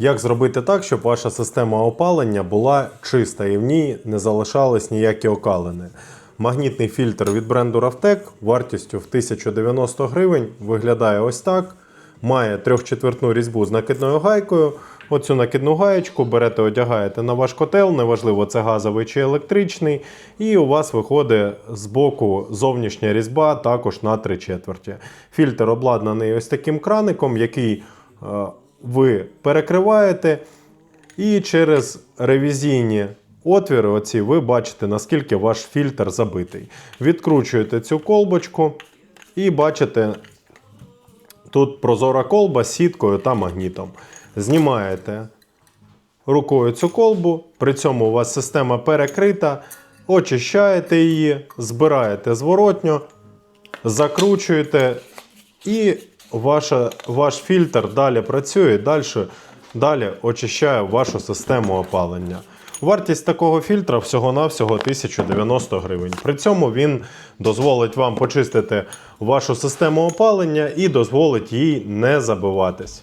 Як зробити так, щоб ваша система опалення була чиста і в ній не залишались ніякі окалини? Магнітний фільтр від бренду Ravtec вартістю в 1090 гривень виглядає ось так. Має трьохчетвертну різьбу з накидною гайкою. Оцю накидну гаєчку берете, одягаєте на ваш котел, неважливо це газовий чи електричний, і у вас виходить з боку зовнішня різьба також на три четверті. Фільтр обладнаний ось таким краником, який е, ви перекриваєте, і через ревізійні отвіри оці ви бачите, наскільки ваш фільтр забитий. Відкручуєте цю колбочку і бачите, тут прозора колба з сіткою та магнітом. Знімаєте рукою цю колбу, при цьому у вас система перекрита, очищаєте її, збираєте зворотньо, закручуєте і ваша, ваш фільтр далі працює, далі, далі очищає вашу систему опалення. Вартість такого фільтра всього-навсього 1090 гривень. При цьому він дозволить вам почистити вашу систему опалення і дозволить їй не забиватись.